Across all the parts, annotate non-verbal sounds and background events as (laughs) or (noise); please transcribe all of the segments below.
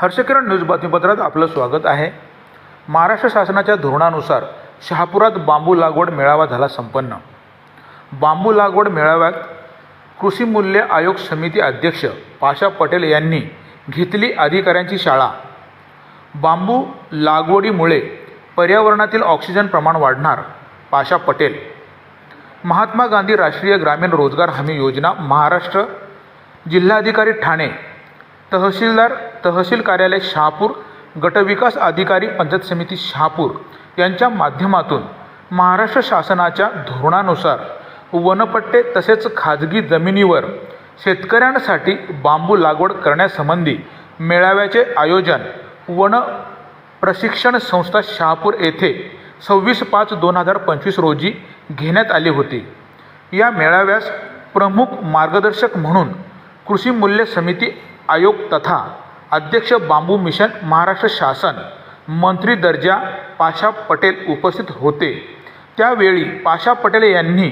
हर्षकिरण news बातमीपत्रात आपलं स्वागत आहे. महाराष्ट्र शासनाच्या धोरणानुसार शहापुरात बांबू लागवड मेळावा झाला संपन्न. बांबू लागवड मेळाव्यात कृषी मूल्य आयोग समिती अध्यक्ष पाशा पटेल यांनी घेतली अधिकाऱ्यांची शाळा. बांबू लागवडीमुळे पर्यावरणातील ऑक्सिजन प्रमाण वाढणार पाशा पटेल. महात्मा गांधी राष्ट्रीय ग्रामीण रोजगार हमी योजना महाराष्ट्र जिल्हाधिकारी ठाणे तहसीलदार तहसील कार्यालय शहापूर गटविकास अधिकारी पंचायत समिती शहापूर यांच्या माध्यमातून महाराष्ट्र शासनाच्या धोरणानुसार वनपट्टे तसेच खाजगी जमिनीवर शेतकऱ्यांसाठी बांबू लागवड करण्यासंबंधी मेळाव्याचे आयोजन वन प्रशिक्षण संस्था शहापूर येथे सव्वीस पाच दोन हजार पंचवीस रोजी घेण्यात आली होती. या मेळाव्यास प्रमुख मार्गदर्शक म्हणून कृषी मूल्य समिती आयोग तथा अध्यक्ष बांबू मिशन महाराष्ट्र शासन मंत्री दर्जा पाशा पटेल उपस्थित होते. त्यावेळी पाशा पटेल यांनी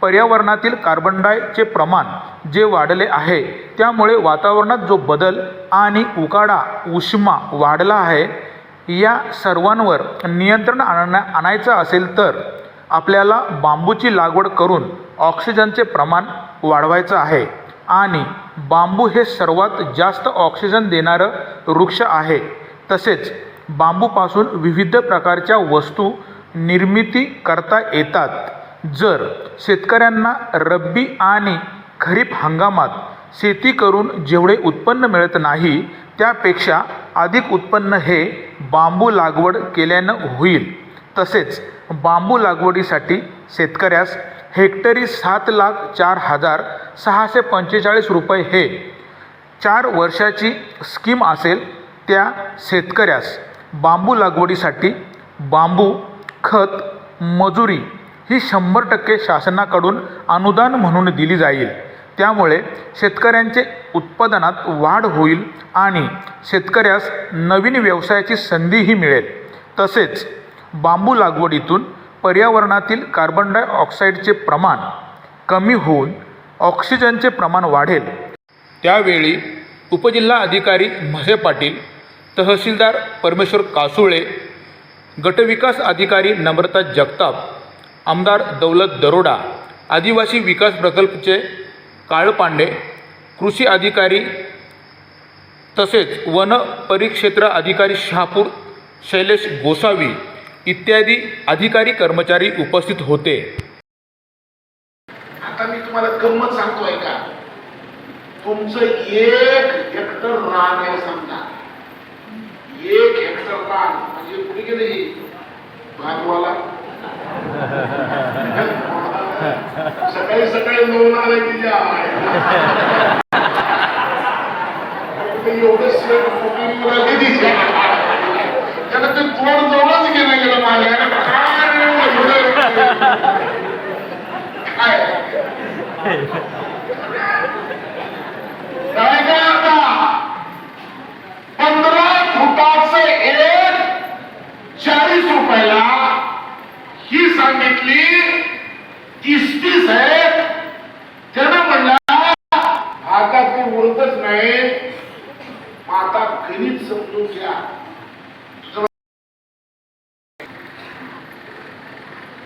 पर्यावरणातील कार्बन डायचे प्रमाण जे वाढले आहे त्यामुळे वातावरणात जो बदल आणि उकाडा उष्मा वाढला आहे या सर्वांवर नियंत्रण आणण्या आणायचं असेल तर आपल्याला बांबूची लागवड करून ऑक्सिजनचे प्रमाण वाढवायचं आहे. आणि बांबू हे सर्वात जास्त ऑक्सिजन देणारं वृक्ष आहे. तसेच बांबूपासून विविध प्रकारच्या वस्तू निर्मिती करता येतात. जर शेतकऱ्यांना रब्बी आणि खरीप हंगामात शेती करून जेवढे उत्पन्न मिळत नाही त्यापेक्षा अधिक उत्पन्न हे बांबू लागवड केल्यानं होईल. तसेच बांबू लागवडीसाठी शेतकऱ्यास हेक्टरी सात लाख चार हजार सहाशे पंचेचाळीस रुपये हे चार वर्षाची स्कीम असेल त्या शेतकऱ्यास बांबू लागवडीसाठी बांबू खत मजुरी ही शंभर टक्के शासनाकडून अनुदान म्हणून दिली जाईल. त्यामुळे शेतकऱ्यांचे उत्पादनात वाढ होईल आणि शेतकऱ्यास नवीन व्यवसायाची संधीही मिळेल. तसेच बांबू लागवडीतून पर्यावरणातील कार्बन डायऑक्साईडचे प्रमाण कमी होऊन ऑक्सिजनचे प्रमाण वाढेल. त्यावेळी उपजिल्हा अधिकारी म्हसे पाटील तहसीलदार परमेश्वर कासुळे गटविकास अधिकारी नम्रता जगताप आमदार दौलत दरोडा आदिवासी विकास प्रकल्पचे काळपांडे कृषी अधिकारी तसेच वन परिक्षेत्र अधिकारी शहापूर शैलेश गोसावी इत्यादी अधिकारी कर्मचारी उपस्थित होते. आता मी तुम्हाला गंमत सांगतोय का? तुमचं एक हेक्टर रान आहे समजा. एक हेक्टर रान म्हणजे कुठे गेले ही? भाजवाला. (laughs) सकाळी सकाळी नवून आले तिच्या. ते तोड जवळच गेलं गेलं माझ्या. काय काय? आता? पंधरा फुटाचे एक चाळीस रुपयाला ही सांगितली तीस तीस आहे. त्यानं म्हणला आता ते उरतच नाही. आता गणित समजून घ्या.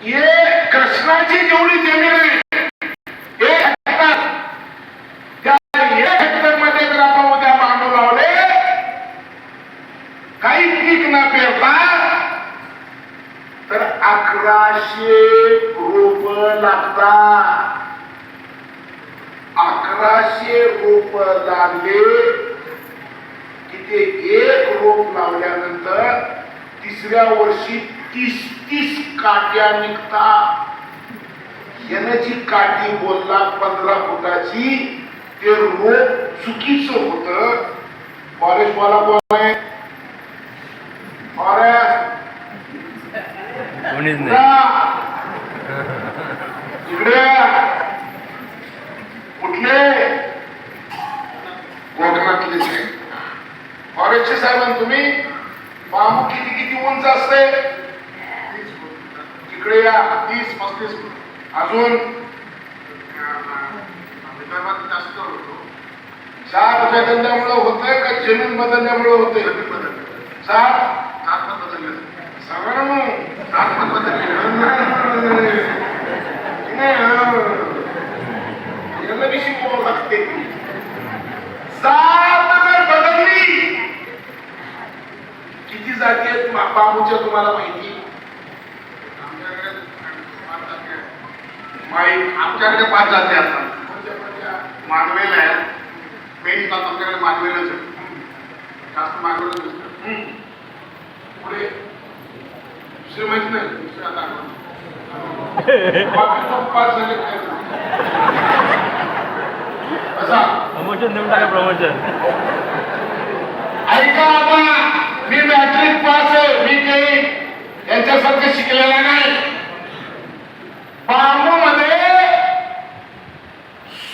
ये कृष्णाची जेवढी जमीन आहे तर अकराशे रोप लागतात. अकराशे रोप लागले की ते एक रोप लावल्यानंतर तिसऱ्या वर्षी तीस काट्या निघतात यानं जी काठी बोलला पंधरा फुटाची ते रोप चुकीचं होत. फॉरेस्टवाला कोण आहे फॉरेस्ट. इकडे. कुठले? कोकणातले फॉरेस्टचे साहेब तुम्ही? बांबू किती किती उंच असते? तिकडे या तीस पस्तीस. अजून विदर्भात जास्त होतो. होतंय का जमीन बदलल्यामुळे सात सात पण बदलले सगळं सात पण बदलले. याला बी शिकवावं लागते. सात जर बदलली. किती जाती आहेत बाबूच्या तुम्हाला माहिती आमच्याकडे पाच जाती आहेत. माहीत आमच्याकडे पाच जाती असतात? मानवेल आहे. मेन जात आमच्याकडे मानवेलच आहे. जास्त मानवेलच. पुढे. दुसरे माहीत नाही. दुसरे आता आठवण. बाकी तो पाच झाले कसा प्रमोशन देऊन टाका प्रमोशन ऐका आता मी मॅट्रिक पास आहे. मी काही यांच्यासारखं शिकलेला नाही. बांबू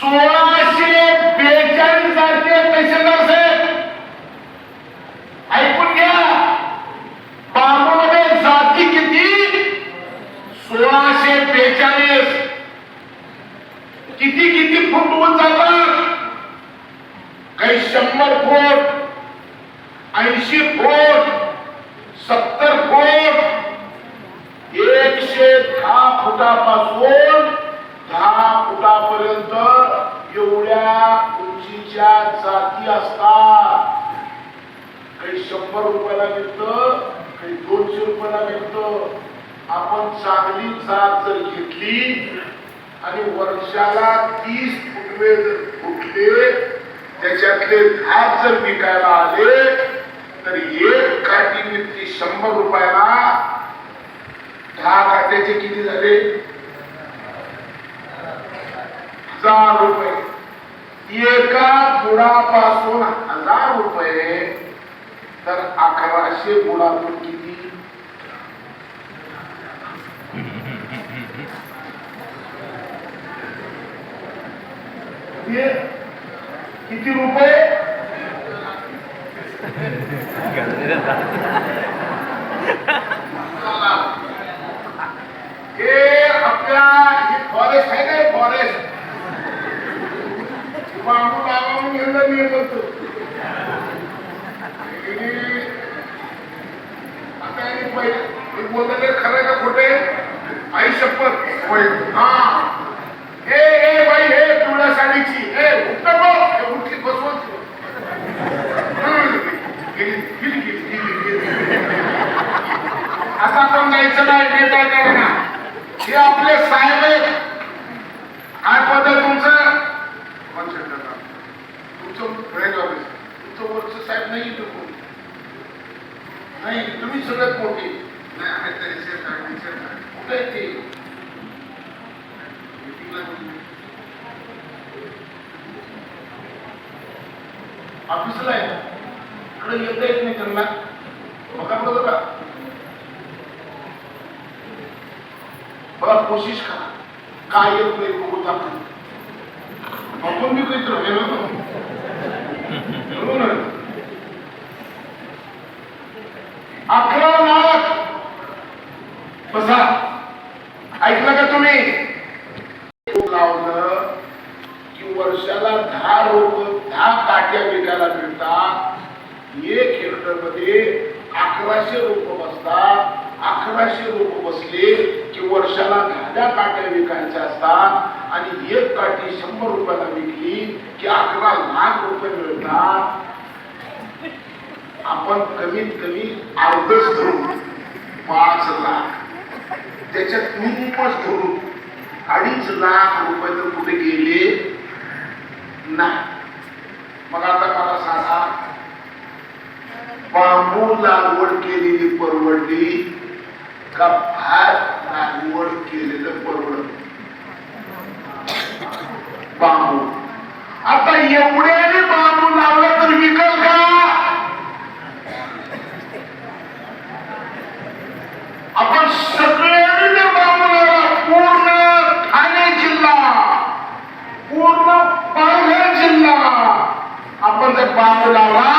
सोळाशे बेचाळीस सारखे तहसीलदार साहेब ऐकून घ्या. बांबू मध्ये जाती किती? सोळाशे बेचाळीस. किती किती फूट होऊन जातात? काही शंभर फूट ऐंशी फूट सत्तर फूट. एकशे दहा फुटापासून दहा फुटापर्यंत एवढ्या उंचीच्या जाती असतात. काही शंभर रुपयाला मिळतं काही दोनशे रुपयाला मिळतं आपण चांगली जात जर घेतली आणि वर्षाला तीस फुटवे जर फुटले त्याच्यातले दहा जर विकायला आले तर एक काठी मिळते शंभर रुपयाला. दहा काट्याचे किती झाले? हज़ार रुपये। एका बुडापासून हज़ार रुपये तर अकराशे बुडातून किती? किती रुपये? बांबू लावा म्हणून मी हे आता पहिले बोलले खरं का खोटे आई शपथ होय हा ए ए बाई हे पिवळ्या साडीची ए उठत हे उठली बसवत असा पण आता आपण जायचं नाही मी करणार हे आपले साहेब आहेत काय पद आहे तुमचं तुमचं रेंज ऑफिस तुमचं वरचं साहेब नाही इथं कोणी. नाही तुम्ही सगळ्यात मोठी नाही आहेत ते रिसेट आहे, रिसेट आहे. कुठे आहे ते? मीटिंगला बोलले. ऑफिसला आहे. इकडे येता येत नाही त्यांना बघा. बघा का बघा कोशिश करा. काय येत नाही बघू आपण. आपण मी काहीतरी हे ना बरोबर आहे? अकरा लाख. बसा. ऐकलं का तुम्ही? लावलं की वर्षाला दहा रोप दहा काट्या विकायला मिळतात. एक हेक्टरमध्ये अकराशे रोप बसतात. अकराशे रोप बसले की वर्षाला दहा दहा काट्या विकायच्या असतात. आणि एक काठी शंभर रुपयाला विकली की अकरा लाख रुपये मिळतात. आपण कमीत कमी अर्धच धरू. पाच लाख. त्याच्यात खूपच धरू. अडीच लाख रुपये तर कुठे गेले? नाही. मग आता मला सांगा बांबू लागवड केलेली परवडली का भात लागवड केलेलं परवडत बांबू. आता एवढ्याने बांबू लावला तर विकल का आपण सगळ्यांनी जर बांबू लावला पूर्ण ठाणे जिल्हा पूर्ण पालघर जिल्हा आपण जर बांबू लावला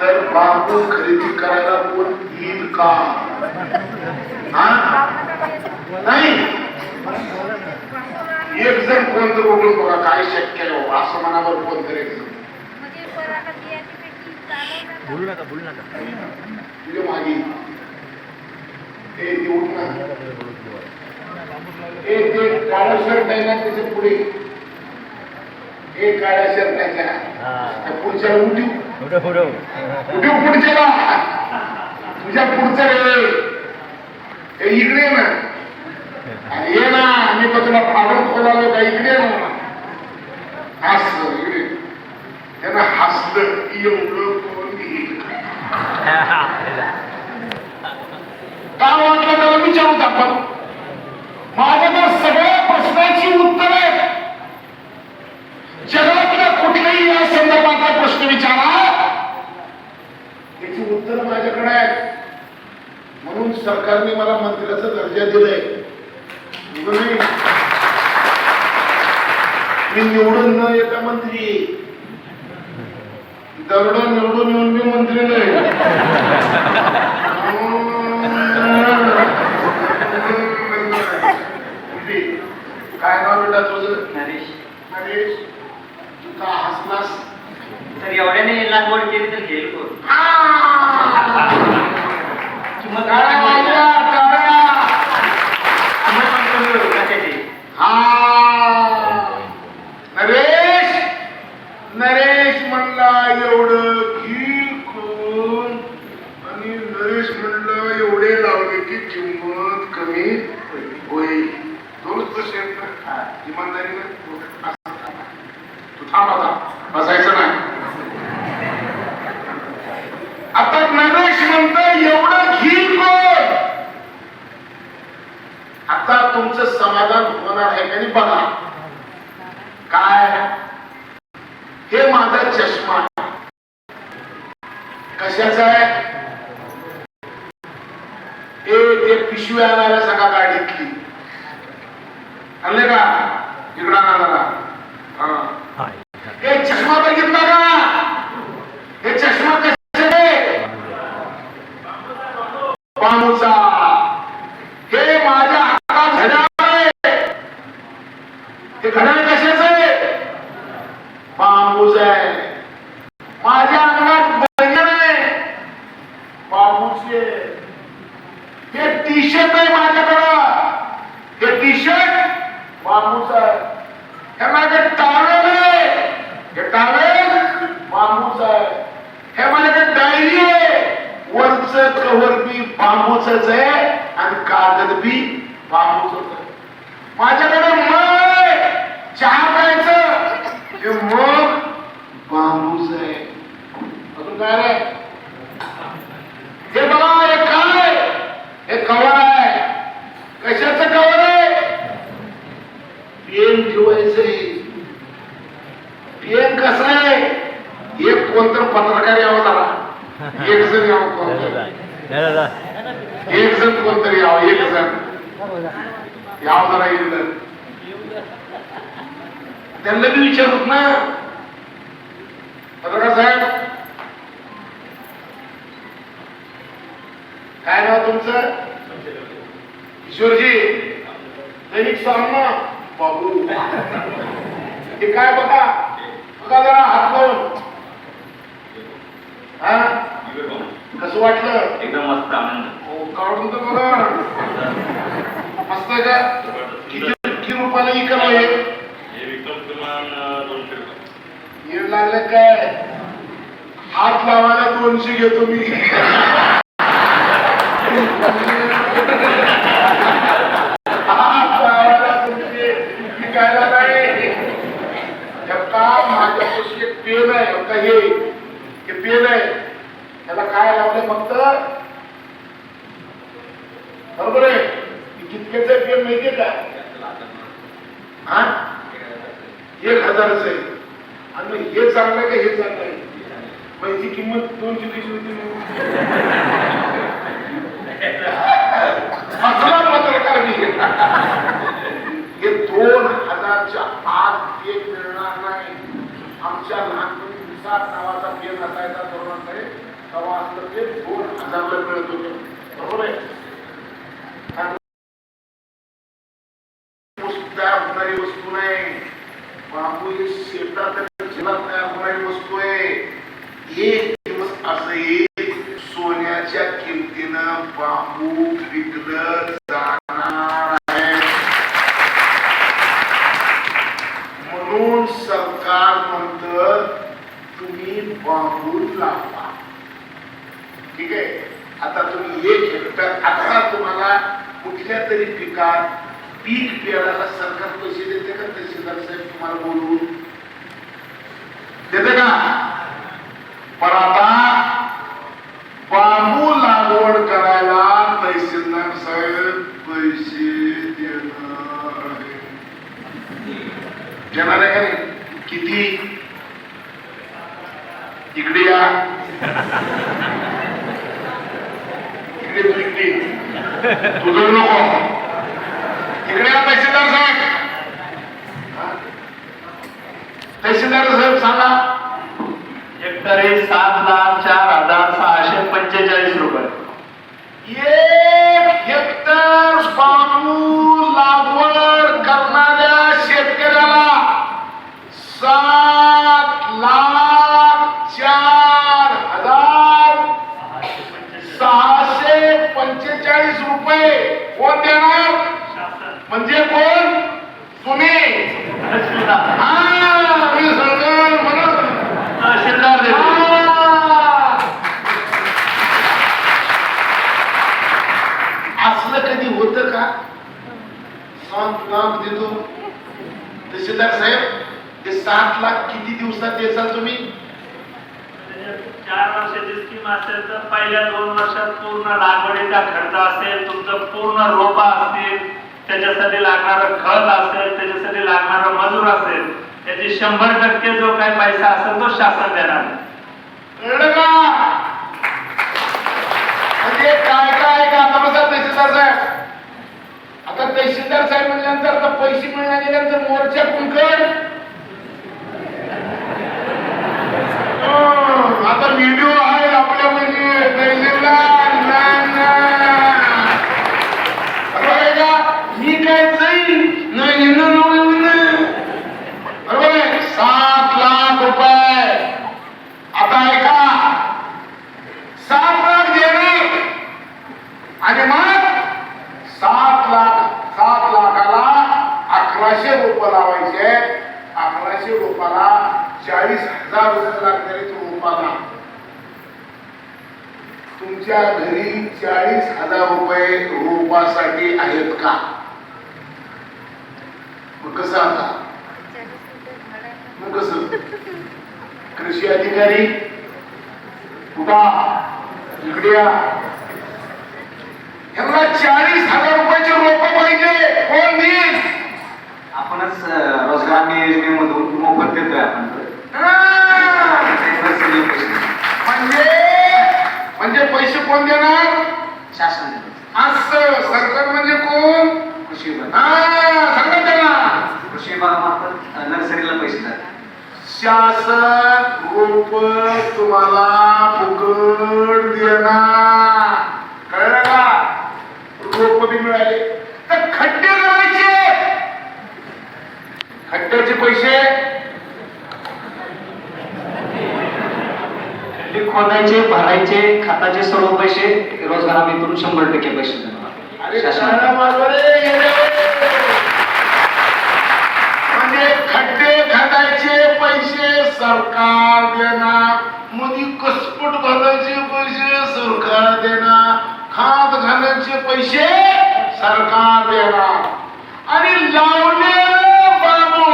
तर बांबू खरेदी करायला कोण येईल का? हा? नाही. एक जण कोणतं बघून बघा काय शक्य आहे बाबा, असं मनावर कोणतरी एक जण. म्हणजे नका नका. तुझ्या मागे ती उठ ना ए ते काळा शर्ट आहे ना त्याच्या पुढे. ए काळ्या शर्टाच्या त्या. पुढच्या उठी पुढं पुढं तुझ्या पुढच्या ए इकडे ना. ये ना मी तर तुला फाडून खोलालो का? इकडे ना. असं इकडे. त्यानं हसलं की एवढं कोण घेईल (laughs) काय वाटलं त्याला? विचारू आपण माझ्याकडे सगळ्या प्रश्नाची उत्तर आहेत जगातल्या कुठल्याही या संदर्भातला प्रश्न विचारा त्याची उत्तर माझ्याकडे आहेत म्हणून सरकारने मला मंत्र्याचा दर्जा दिलाय. निवडून मी निवडून न येता मंत्री. दरोडा निवडून येऊन मी मंत्री नाही काय नाव बेटा तुझं नरेश नरेश तू का हसलास तर एवढ्याने लागवड केली तर घेईल कोण किंमत टाळ्या वाजवा, टाळ्या. किंमत पण कमी होईल कशाची हा नरेश नरेश म्हणला एवढं घी कोण आणि नरेश म्हणला एवढे लावले की किंमत कमी होईल दोनच प्रश्न आहेत ना इमानदारीने तू थांब आता बसायचं नाही आता नरेश म्हणतो एवढं घी कोण आता तुमचं समाधान होणार आहे का? बघा काय? हे माझा चष्मा. कशाचा आहे? हे ते पिशवी आणायला सगळा गाडीतली आणले का इकडं आणा जरा हा. हे चष्मा बघितला का हे चष्मा कशाचे बांबूचा हे माझ्या हातात घड्याळ आहे हे घड्याळ कशाचं आहे बांबूच आहे माझ्या अंगात बंधन आहे बांबूचे हे टी शर्ट आहे माझ्याकडं हे टी शर्ट बांबूच आहे हे माझे टावेल आहे हे टावेल बांबूच आहे हे माझ्याकडे डायरी आहे वरच कव्हर बी बांबूच आहे आणि कागद बी बांबूच आहे. माझ्याकडे मग आहे. चहा प्यायचं हे मग बांबूच आहे अजून काय रे हे बघा हे काय हे कवर आहे कशाचं कवर आहे ठेवायचंय पेन कसं आहे? एक कोणतर पत्रकार यावं जरा. एक जण यावं एक जण कोणतरी यावं एक जण. यावं जरा एक जण. त्यांना बी विचारत ना. पत्रकार साहेब. काय नाव तुमचं? किशोरजी. दैनिक सामना बाबू. हे काय बघा? बघा जरा हात लावून. हा? कसं वाटलं? एकदम मस्त आनंद. हो, काढून तर बघा. मस्त आहे का? किती रुपयाला इकल हे हे विक्रम किमान दोनशे रुपये. येड लागलं काय? हात लावायला दोनशे घेतो मी हात लावायला दोनशे विकायला नाही का माझ्यापाशी नाही फक्त हे हे पेन आहे. त्याला काय लावलं फक्त? बरोबर आहे? कितकेच आहे पेन माहितीये का? हा? एक हजारच आहे. आणि हे चांगलं का हे चांगलं आहे? मग याची किंमत दोनशे तीस होती असला पत्रकार मी हे दोन हजारच्या आत एक मिळणार नाही आमच्या लहानपणी विसार नावाचा पेन असायचा तरुणाकडे तेव्हा असलं ते दोन हजारला मिळत होते बरोबर आहे आणि तयार होणारी वस्तू बांबू हे शेतात शेतात तयार होणारी वस्तू आहे एक दिवस असं येईल सोन्याच्या किमतीनं बांबू विकलं जाणार आहे म्हणून सरकार म्हणत तुम्ही बांबू लावा ठीक आहे आता तुम्ही एक हेक्टर आता तुम्हाला कुठल्या तरी पिकात पीक पेरायला सरकार पैसे देते का तहसीलदार साहेब तुम्हाला बोलवून देते का? पण आता बांबू लागवड करा तहसीलदार साहेब पैसे देणार आहे. देणार आहे का नाही? किती? इकडे या. इकडे तू इकडे नको. इकडे या तहसीलदार साहेब? तहसीलदार साहेब सांगा. हेक्टरी सात लाख चार हजार सहाशे पंचेचाळीस रुपये. एक हेक्टर बांबू लागवड करणाऱ्या शेतकऱ्याला सात लाख चार हजार सहाशे पंचेचाळीस रुपये. कोण देणार? म्हणजे कोण? तुम्ही. असलं कधी होतं का? सात लाख देतो. तहसीलदार साहेब. ते सात लाख किती दिवसात द्याल तुम्ही? चार वर्षाची स्कीम असेल तर पहिल्या दोन वर्षात पूर्ण लागवडीचा खर्च असेल तुमचं पूर्ण रोपा असतील त्याच्यासाठी लागणारं खत असेल त्याच्यासाठी लागणारा मजूर असेल त्याची शंभर टक्के जो काही पैसा असेल तो शासन देणार. म्हणजे काय काय का आता बसा तहसीलदार साहेब. आता तहसीलदार साहेब म्हणल्यानंतर आता पैसे मिळणार गेल्यानंतर मोर्चा कुंकड हं, आता व्हिडिओ आहे आपल्या म्हणजे तहसीलदार ना, ना. बरोबर आहे का मी काय जाईल नाही ना, नाही ना. बरोबर आहे सात लाख रुपये आता ऐका सात लाख देणे आणि मग सात लाख सात लाखाला अकराशे रुपये लावायचे अकराशे रुपयाला चाळीस हजार रुपये लागणारे रोपाला तुमच्या घरी चाळीस हजार रुपये रोपासाठी आहेत का मग कसं आता चाळीस रुपये भाडं आहे. मग कसं कृषी अधिकारी कुठा इकडे या ह्यांना चाळीस हजार रुपयाचे रोप पाहिजे कोण देईल आपणच अं, रोजगार योजनेमधून मोफत देतोय आपण हा! नर्सरी पैसे. म्हणजे म्हणजे पैसे कोण देणार शासन. असं सरकार म्हणजे कोण? कृषी विभाग कृषी विभागामार्फत नर्सरीला पैसे जातात. शासन रोप तुम्हाला फुकट देणार. कळलं का? रोप बी मिळाले. तर खड्डे करायचे. खड्ड्याचे पैसे ते खोदायचे भरायचे खताचे सर्व पैसे रोजगार हमीतून शंभर टक्के पैसे. म्हणजे खड्डे खतायचे पैसे सरकार देणार. मध्ये कसपट घालायचे पैसे सरकार देणार. खात घालायचे पैसे सरकार देणार. आणि लावले बाबू.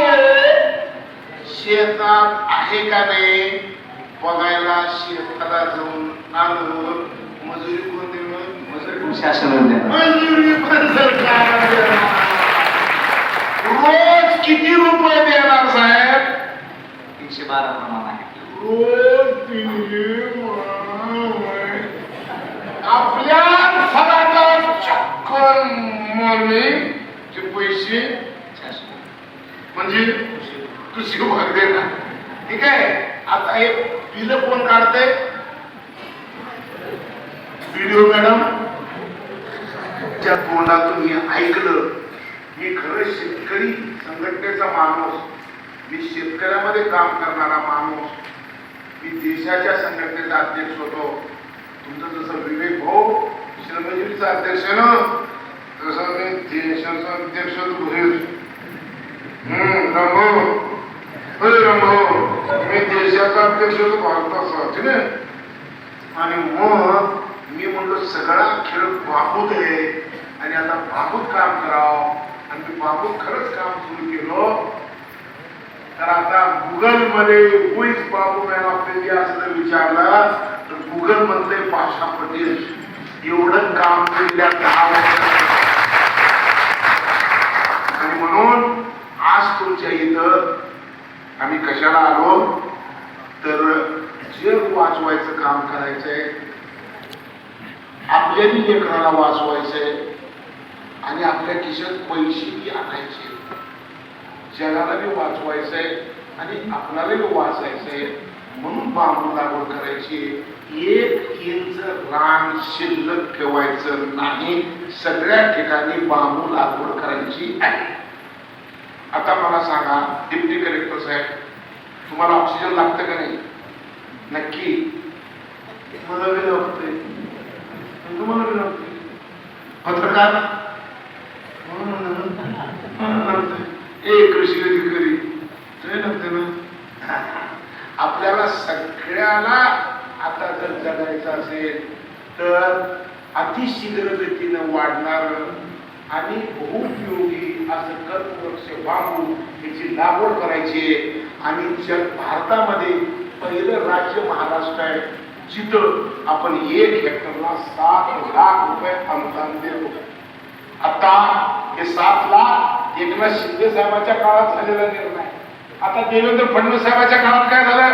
शेतात आहे का नाही? बघायला शेताला जाऊन आलो मजुरी कोण देणार मजुरी शासन देणार मंजुरी पण सरकार. रोज किती रुपये देणार साहेब? तीनशे बारा प्रमाण आहे. रोज तीन रुपये. आपल्या फळाचा चक्कर मारणे ते पैसे शासन म्हणजे कृषी विभाग देणार ठीक आहे? आता हे बिल कोण काढते व्हिडिओ मॅडम तोंडातून मी ऐकलं. मी खरं शेतकरी संघटनेचा माणूस. मी शेतकऱ्यामध्ये काम करणारा माणूस. मी देशाच्या संघटनेचा अध्यक्ष होतो. तुमचं जसं विवेक भाऊ श्रमजीवीचा अध्यक्ष आहे ना तसं मी देशाचा अध्यक्ष होतो हम्म रामभाऊ होय मी देशाचा अध्यक्ष होतो भारताचा ठीक आहे आणि मग मी म्हणलो सगळा खेळ बाबूत आहे. आणि आता बाबूत काम करावं. आणि मी बाबूत खरंच काम सुरू केलं. तर आता गुगलमध्ये who is Babu man of India असं जर विचारलं तर गुगल म्हणते पाशा पटेल एवढं काम केल्या दहा वर्षात. आणि म्हणून आज तुमच्या इथं आम्ही कशाला आलो? तर जग वाचवायचं काम करायचंय. आपल्याही लेकराला वाचवायचंय. आणि आपल्या खिशात पैसेही आणायचे. जगाला बी वाचवायचंय आणि आपल्याला बी वाचायचंय. म्हणून बांबू लागवड करायची. एक इंच रान शिल्लक ठेवायचं नाही. सगळ्या ठिकाणी बांबू लागवड करायची आहे. आता मला सांगा डिप्टी कलेक्टर साहेब तुम्हाला ऑक्सिजन लागतं का नाही? नक्की. मला बी लागतंय. तुम्हाला बी लागतंय. पत्रकार. मला लागतंय. ए कृषी अधिकारी. ते लागते ना. आपल्याला सगळ्याला आता जर जगायचं असेल तर अतिशीघ्र गतीनं वाढणार आणि बहुउपयोगी असं कर्कवृक्ष बांबू याची लागवड करायची आहे. आणि जग भारतामध्ये पहिलं राज्य महाराष्ट्र आहे जिथं आपण एक हेक्टरला सात लाख रुपये अनुदान देतो. आता हे सात लाख एकनाथ शिंदे साहेबांच्या काळात झालेला निर्णय. आता देवेंद्र फडणवीस साहेबांच्या काळात काय झालं?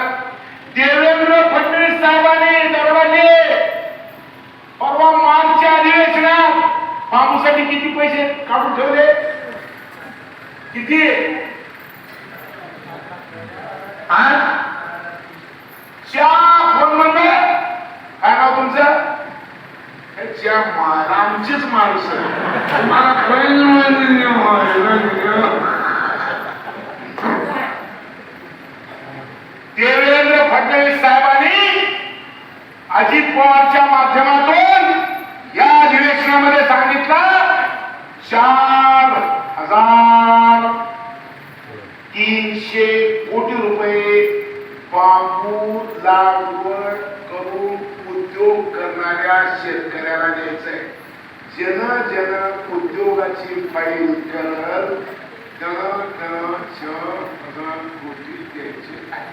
देवेंद्र फडणवीस साहेबांनी दरवाजे परवा मार्चच्या अधिवेशनात बांबूसाठी किती पैसे काढून ठेवले? किती? हा? फोन नंबर काय नाव तुमचं? आमचीच माणसं. देवेंद्र फडणवीस साहेबांनी अजित पवारच्या माध्यमातून या अधिवेशनामध्ये सांगितलं चार हजार तीनशे कोटी रुपये बांबू लागवड करून उद्योग करणाऱ्या शेतकऱ्याला द्यायचंय. जन जन उद्योगाची फाईल करत हजार कोटी द्यायचे. आहे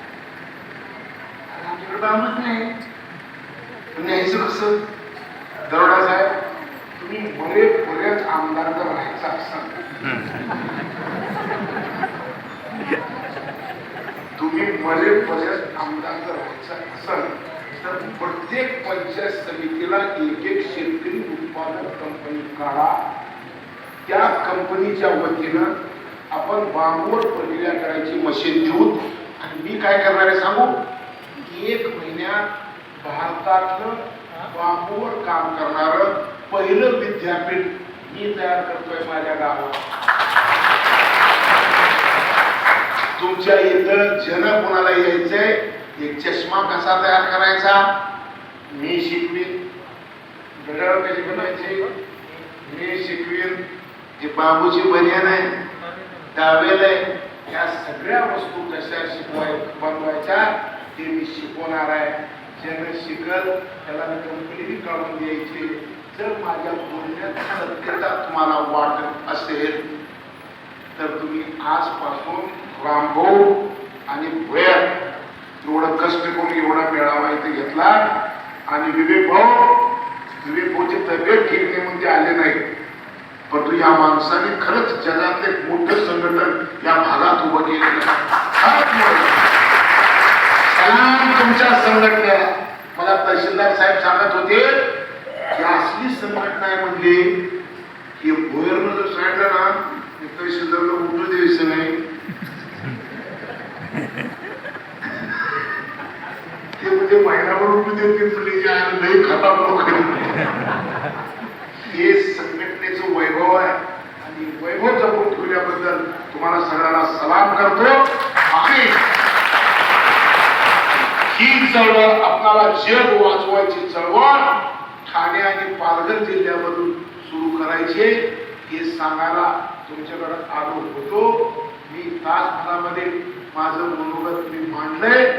आमच्याकडे बांबूच नाही. न्यायचं कसं? दरोडा साहेब तुम्ही बरे बरेच आमदार जर राहायचा असाल मी मले बरेच आमदार जर व्हायचा असाल तर प्रत्येक पंचायत समितीला एक एक शेतकरी उत्पादक कंपनी काढा. त्या कंपनीच्या वतीनं आपण बांबूवर प्रक्रिया करायची मशीन देऊ आणि मी काय करणार आहे सांगू? एक महिन्यात भारतातलं बांबूवर काम करणारं पहिलं विद्यापीठ मी तयार करतोय माझ्या गावात. तुमच्या इथं जन कोणाला यायचंय? एक चष्मा कसा तयार करायचा? मी शिकवीन. घड्याळ कशी बनवायची? मी शिकवीन. जी बाबूची बनियान आहे दावेल आहे या सगळ्या वस्तू कशा शिकवाय बनवायच्या ते मी शिकवणार आहे. ज्यानं शिकल त्याला मी कंपनी काढून द्यायची. जर माझ्या बोलण्यात सत्यता तुम्हाला वाटत असेल तर तुम्ही आजपासून रामभाऊ आणि भुयार एवढं कष्ट करून एवढा मेळावा इथे घेतला. आणि विवेक भाऊ विवेक भाऊची तब्येत ठीक नाही म्हणून ते आले नाही परंतु या माणसाने खरंच जगातले एक मोठं संघटन या भागात उभं केलेलं सलाम तुमच्या संघटनेला मला तहसीलदार साहेब सांगत होते की असली संघटना आहे म्हणजे हे भुयरनं जर सांगितलं ना की तहसीलदारला उठू द्यायचं नाही ते म्हणजे महिनाभर उठू देतील तुझी जे आहे लई खताब लोक हे संघटनेचं वैभव आहे आणि वैभव जपून ठेवल्याबद्दल तुम्हाला सगळ्यांना सलाम करतो चळवळ आपणाला जग वाचवायची चळवळ ठाणे आणि पालघर जिल्ह्यामधून सुरू करायचे हे सांगायला तुमच्याकडे आलो होतो मी तासभरामध्ये माझं मनोगत मी